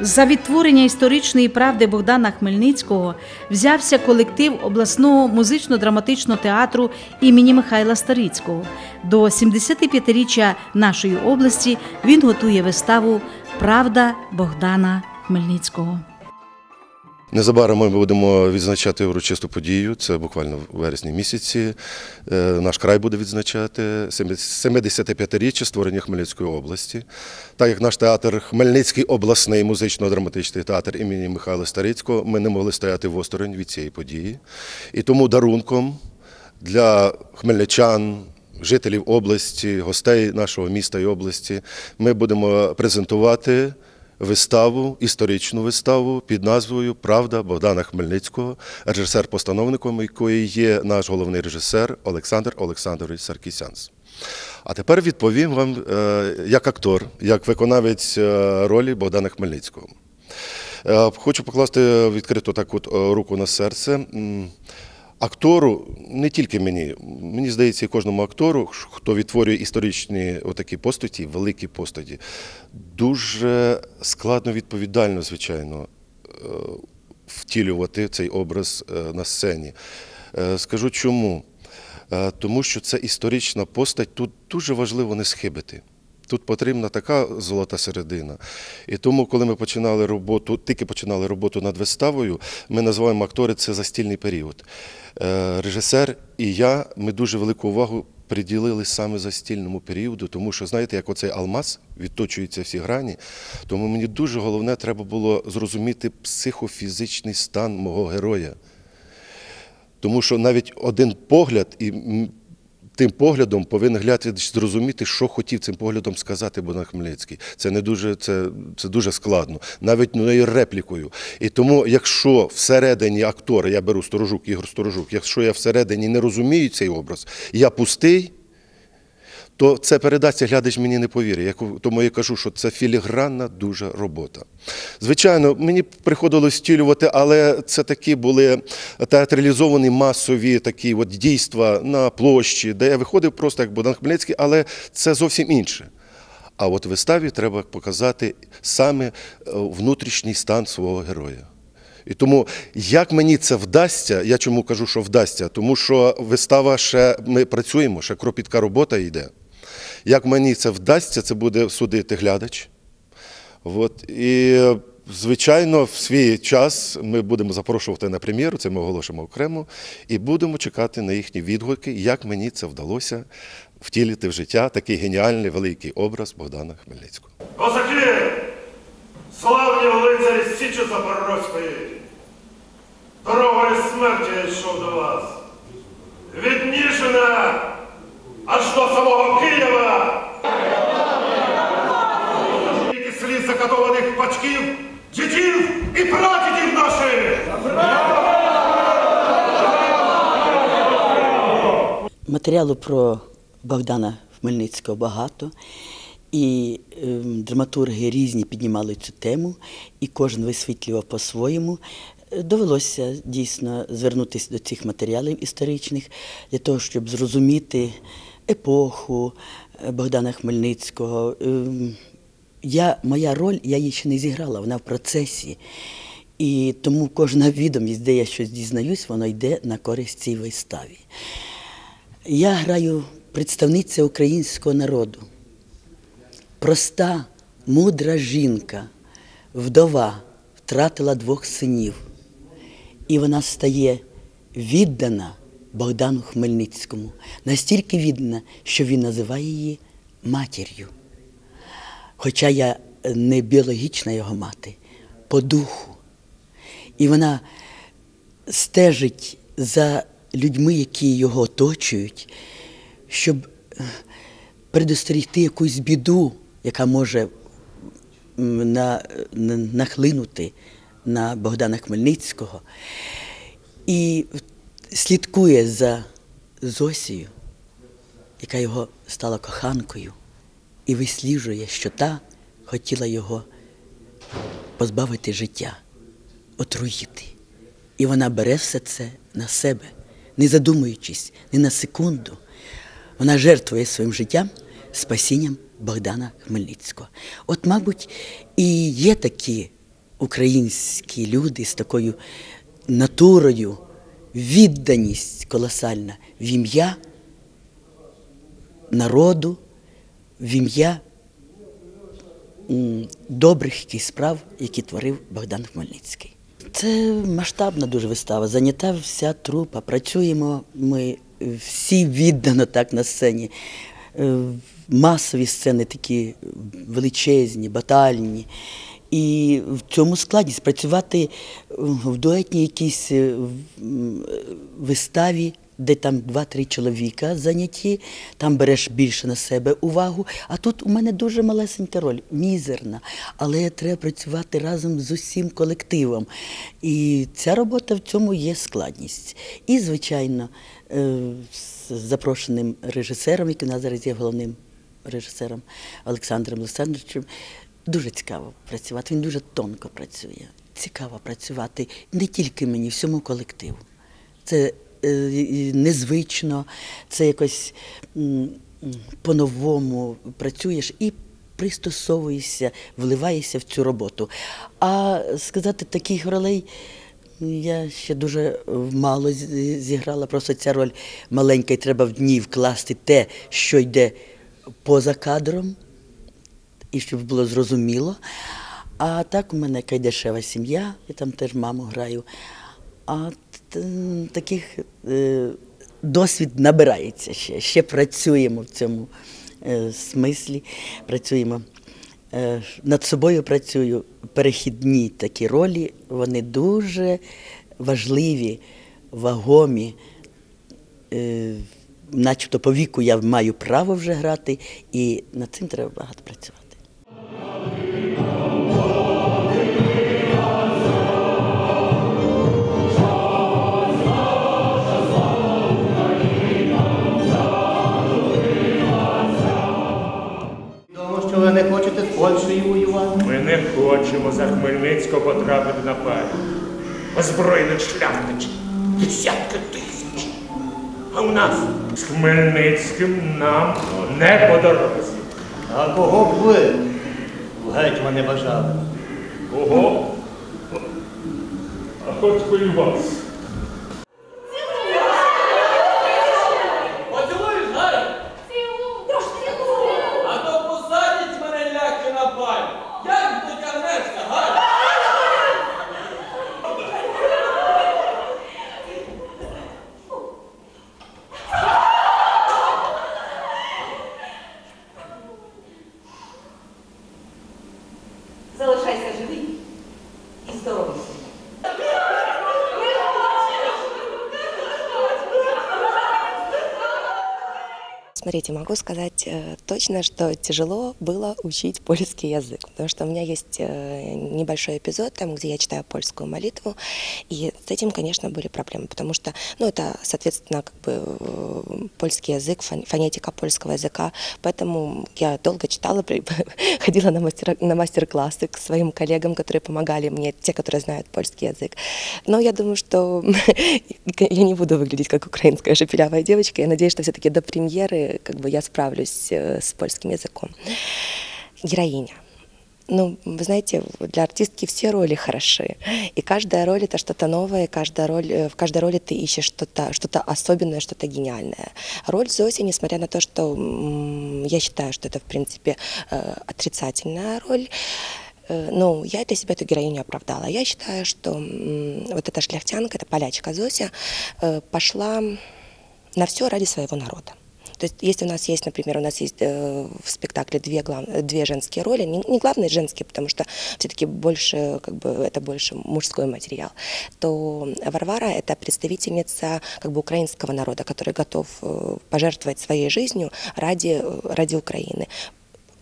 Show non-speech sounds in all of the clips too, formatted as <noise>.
За відтворення історичної правди Богдана Хмельницького взявся колектив обласного музично-драматичного театру імені Михайла Старицького. До 75-річчя нашої області він готує виставу Правда Богдана Хмельницького. Незабаром ми будемо відзначати урочисту подію. Це буквально в вересні місяці. Е, Наш край буде відзначати 75-річчя створення Хмельницької області. Так як наш театр Хмельницький обласний музично-драматичний театр імені Михайла Старицького, ми не могли стояти в осторонь від цієї події. І тому дарунком для хмельничан, жителів області, гостей нашого міста і області ми будемо презентувати виставу, історичну виставу під назвою Правда Богдана Хмельницького, режисер-постановником якої є наш головний режисер Олександр Олександрович Саркісянс. А тепер відповім вам е, як актор, як виконавець е, ролі Богдана Хмельницького. Е, Хочу покласти відкрито так от руку на серце. Актору, не тільки мені, мені здається, і кожному актору, хто відтворює історичні отакі постаті, великі постаті, дуже складно відповідально, звичайно, е, втілювати цей образ е, на сцені. Е, Скажу чому. Тому що це історична постать, тут дуже важливо не схибити. Тут потрібна така золота середина. І тому, коли ми починали роботу, тільки починали роботу над виставою, ми називаємо актори це застільний період. Е, Режисер і я ми дуже велику увагу приділили саме застільному періоду, тому що, знаєте, як оцей алмаз відточується всі грані, тому мені дуже головне треба було зрозуміти психофізичний стан мого героя. Тому що навіть один погляд і тим поглядом повинен глядач зрозуміти, що хотів цим поглядом сказати Богдан Хмельницький. Це не дуже, це, це дуже складно, навіть нею реплікою. І тому, якщо всередині актора, я беру Сторожук, Ігор Сторожук, якщо я всередині не розумію цей образ, я пустий, то це передасться глядач мені не повірить. Тому я кажу, що це філігранна дуже робота. Звичайно, мені приходилось стілювати, але це такі були театралізовані масові такі от дійства на площі, де я виходив просто як Богдан Хмельницький, але це зовсім інше. А от в виставі треба показати саме е, внутрішній стан свого героя. І тому, як мені це вдасться, я чому кажу, що вдасться, тому що вистава ще ми працюємо, ще кропітка робота йде. Як мені це вдасться, це буде судити глядач. От. І, звичайно, в свій час ми будемо запрошувати на прем'єру, це ми оголошимо окремо, і будемо чекати на їхні відгуки, як мені це вдалося втілити в життя такий геніальний великий образ Богдана Хмельницького. Козаки! Славні лицарі Січі Запорозької! Дорогою смерті я йшов до вас. Від аж до самого Києва! Тільки слід закатованих батьків, дітів і прадідів наших! Матеріалу про Богдана Хмельницького багато, і ем, драматурги різні піднімали цю тему, і кожен висвітлював по-своєму. Довелося дійсно звернутися до цих матеріалів історичних для того, щоб зрозуміти епоху е, Богдана Хмельницького. Ем, Я, моя роль, я її ще не зіграла, вона в процесі. І тому кожна відомість, де я щось дізнаюсь, воно йде на користь цій виставі. Я граю представниця українського народу. Проста, мудра жінка, вдова, втратила двох синів. І вона стає віддана Богдану Хмельницькому, настільки віддана, що він називає її матір'ю. Хоча я не біологічна його мати, по духу. І вона стежить за людьми, які його оточують, щоб е, предостерігти якусь біду, яка може на, на- нахлинути на Богдана Хмельницького, і слідкує за Зосією, яка його стала коханкою, і висліджує, що та хотіла його позбавити життя, отруїти. І вона бере все це на себе, не задумуючись ні на секунду. Вона жертвує своїм життям спасінням Богдана Хмельницького. От, мабуть, і є такі українські люди з такою натурою, відданість колосальна в ім'я народу, в ім'я добрих справ, які творив Богдан Хмельницький. Це масштабна дуже вистава. Зайнята вся трупа. Працюємо ми всі віддано так на сцені. Е, Масові сцени такі величезні, батальні. І в цьому складі спрацювати в дуетній якійсь е, виставі, де там два-три чоловіка зайняті, там береш більше на себе увагу. А тут у мене дуже малесенька роль, мізерна. Але треба працювати разом з усім колективом. І ця робота в цьому є складність. І, звичайно, е, з запрошеним режисером, який у нас зараз є головним режисером Олександром Олександровичем. Дуже цікаво працювати. Він дуже тонко працює. Цікаво працювати не тільки мені, всьому колективу. Це е, незвично, це якось по-новому працюєш і пристосовуєшся, вливаєшся в цю роботу. А сказати таких ролей. Я ще дуже мало зіграла, просто ця роль маленька, і треба в ній вкласти те, що йде поза кадром, і щоб було зрозуміло. А так у мене кайдешева сім'я, я там теж маму граю. А таких е, досвід набирається ще. Ще працюємо в цьому е, смислі, працюємо. Е, над собою працюю. Перехідні такі ролі, вони дуже важливі, вагомі. Начебто по віку я маю право вже грати, і над цим треба багато працювати. Хочемо за Хмельницького потрапити на парі. Озброєних шляхтичів. Десятки тисяч. А у нас з Хмельницьким нам не по дорозі. А кого б ви в гетьмани бажали? Кого? А хоч би і вас. Залишайся живий і здоровий. Смотрите, могу сказать э, точно, что тяжело было учить польский язык, потому что у меня есть э, небольшой эпизод, там, где я читаю польскую молитву, и с этим, конечно, были проблемы, потому что, ну, это, соответственно, как бы э, польский язык, фон- фонетика польского языка, поэтому я долго читала, <laughs> ходила на мастер-классы к своим коллегам, которые помогали мне, те, которые знают польский язык. Но я думаю, что <laughs> я не буду выглядеть как украинская шепелявая девочка. Я надеюсь, что все-таки до премьеры как бы я справлюсь э, с польским языком. Героиня. Ну, вы знаете, для артистки все роли хороши. И каждая роль это что-то новое, и каждая роль, э, в каждой роли ты ищешь что-то что особенное, что-то гениальное. Роль Зоси, несмотря на то, что м, я считаю, что это, в принципе, э, отрицательная роль, э, ну, я для себя эту героиню оправдала. Я считаю, что м, вот эта шляхтянка, эта полячка Зося, э, пошла на все ради своего народа. То есть, если у нас есть, например, у нас есть э, в спектакле две, глав... две женские роли, не, не главные женские, потому что все-таки больше, как бы, это больше мужской материал, то Варвара – это представительница как бы, украинского народа, который готов э, пожертвовать своей жизнью ради, э, ради Украины.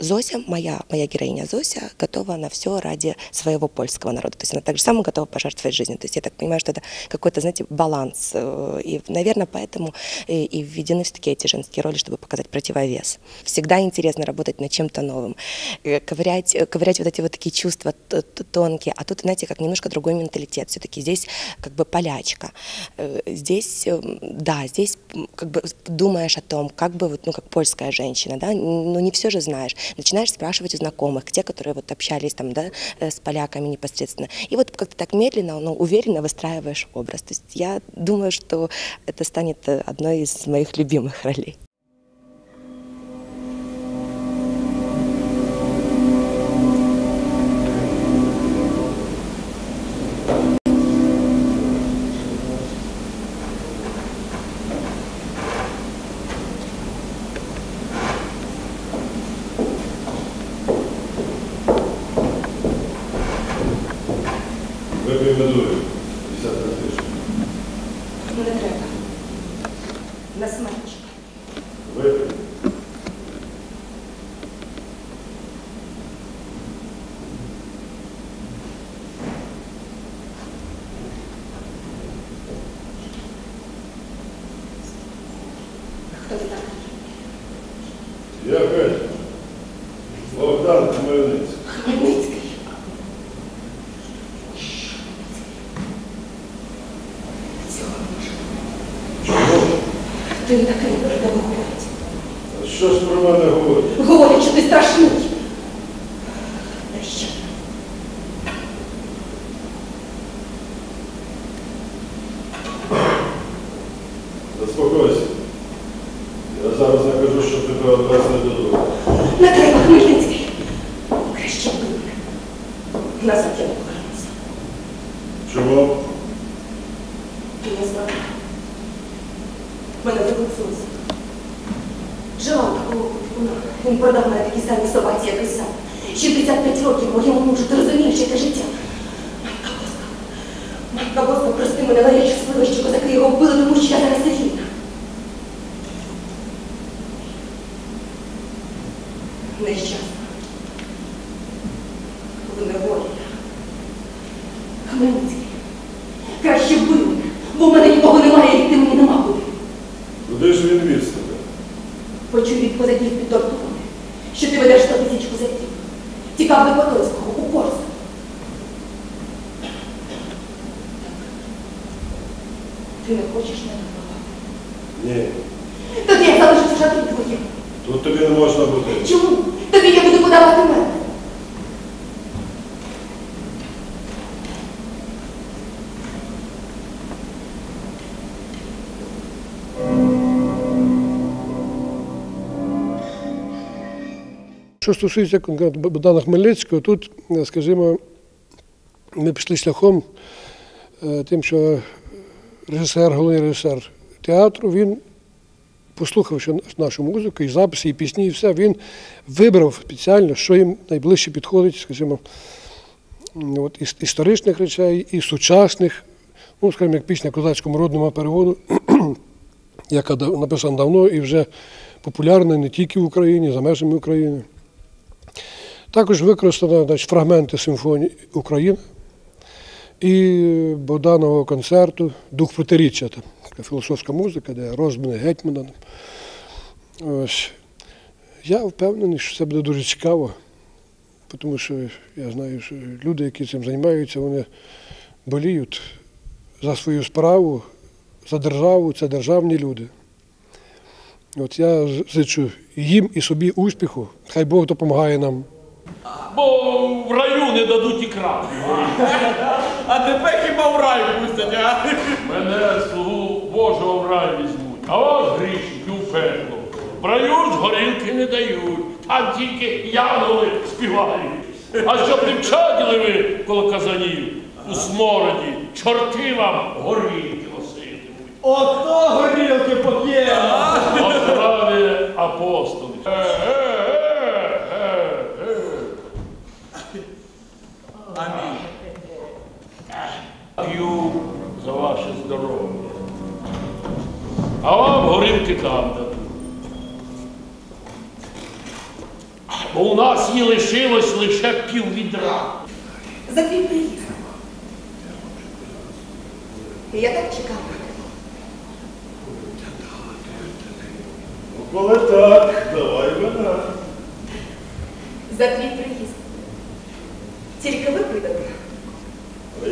Зося, моя, моя героиня Зося, готова на все ради своего польского народа. То есть она также сама готова пожертвовать жизнью. То есть я так понимаю, что это какой-то, знаете, баланс. Э, И, наверное, поэтому и, и введены все-таки эти женские роли, чтобы показать противовес. Всегда интересно работать над чем-то новым. Э, Ковырять, э, ковырять вот эти вот такие чувства тонкие. А тут, знаете, как немножко другой менталитет. Все-таки здесь как бы полячка. Э, Здесь, э, да, здесь как бы думаешь о том, как бы, вот, ну, как польская женщина, да, ну, не все же знаешь. начинаешь спрашивать у знакомых, те, которые вот общались там, да, э, с поляками непосредственно. И вот как-то так медленно, но уверенно выстраиваешь образ. То есть я думаю, что это станет э, одной из моих любимых ролей. Я Петя. Богдан Хмельницький. Хмельницький. Чому? Ти не такий, про тебе говорять. А що ж про мене говорить? Говорять, що ти страшний. Заспокойся. Я зараз накажу, щоб тебе одвезли додому. Не треба, Хмельницький. Краще мене. Назад я не повернуся. Чому? Ти не знав. Мене заглусилося. Жила у такого кутку. Він продав мене такій самій собаці, як і сам. 65 років моєму мужу. Ти розумієш, яке життя? Матка Боска. Матка Боска, прости мене, але я щаслива, що козаки його вбили, тому що я зараз вільна. Нещасна. Не. Хмельницький. Краще мене, бо в мене нікого немає, і ти мені нема куди. Куди ж він віз тебе? Почув від Що стосується конкретно Богдана Хмельницького, тут, е, скажімо, ми пішли шляхом е, тим, що режисер, головний режисер театру, він, послухавши нашу музику, і записи, і пісні, і все, він вибрав спеціально, що їм найближче підходить, скажімо, от, із історичних речей, і сучасних, ну, скажімо, як пісня козацькому родному переводу, <clears throat> яка написана давно і вже популярна не тільки в Україні, за межами України. Також використано значить, фрагменти симфонії України і Богданового концерту Дух протиріччя, така філософська музика, де розміни гетьмана. Ось. Я впевнений, що це буде дуже цікаво, тому що я знаю, що люди, які цим займаються, вони боліють за свою справу, за державу, це державні люди. От я зичу їм і собі успіху, хай Бог допомагає нам. Бо в раю не дадуть і краплі. А тебе хіба в рай пустять, а? Мене слугу Божого в рай візьмуть, а вас грішників у пекло. В раю ж горілки не дають, там тільки янголи співають. А щоб не вчаділи ви коло казанів у смороді, чорти вам горілки носитимуть. Ото горілки поп'ємо. Оздраві апостоли. Е, е, е, у лишилось лише пів відра. За твій приїзд. Я так чекала. Ну, коли так, давай вина. За твій приїзд. Тільки випий до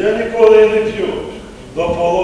Я ніколи не п'ю. До половини.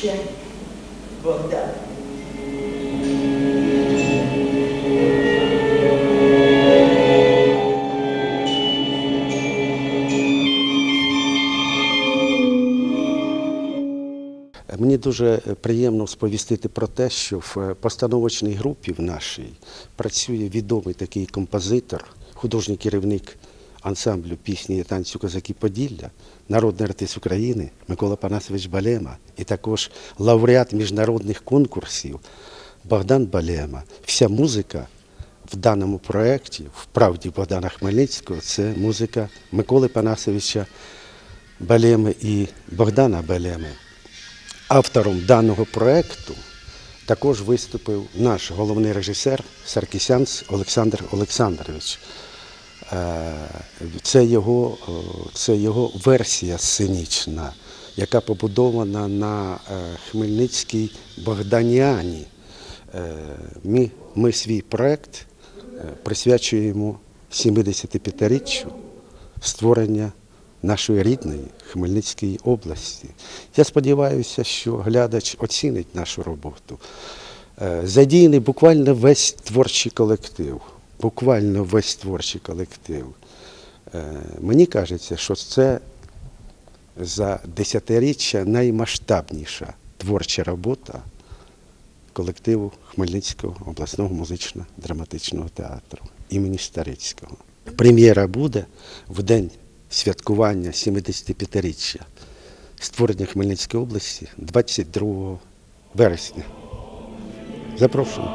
Прощай, Богдан. Мені дуже приємно сповістити про те, що в постановочній групі в нашій працює відомий такий композитор, художній керівник ансамблю пісні і танцю Козаки Поділля, народний артист України Микола Панасович Балема і також лауреат міжнародних конкурсів Богдан Балема. Вся музика в даному проєкті, в правді Богдана Хмельницького, це музика Миколи Панасовича Балеми і Богдана Балеми. Автором даного проєкту також виступив наш головний режисер Саркісянц Олександр Олександрович. Е, Це його, е, це його версія сценічна, яка побудована на е, Хмельницькій Богданіані. Ми, ми свій проєкт е, присвячуємо 75-річчю створення нашої рідної Хмельницької області. Я сподіваюся, що глядач оцінить нашу роботу. Задіяний буквально весь творчий колектив. Буквально весь творчий колектив. Е, Мені кажеться, що це за десятиріччя наймасштабніша творча робота колективу Хмельницького обласного музично-драматичного театру імені Старицького. Прем'єра буде в день святкування 75-річчя створення Хмельницької області 22 вересня. Запрошую.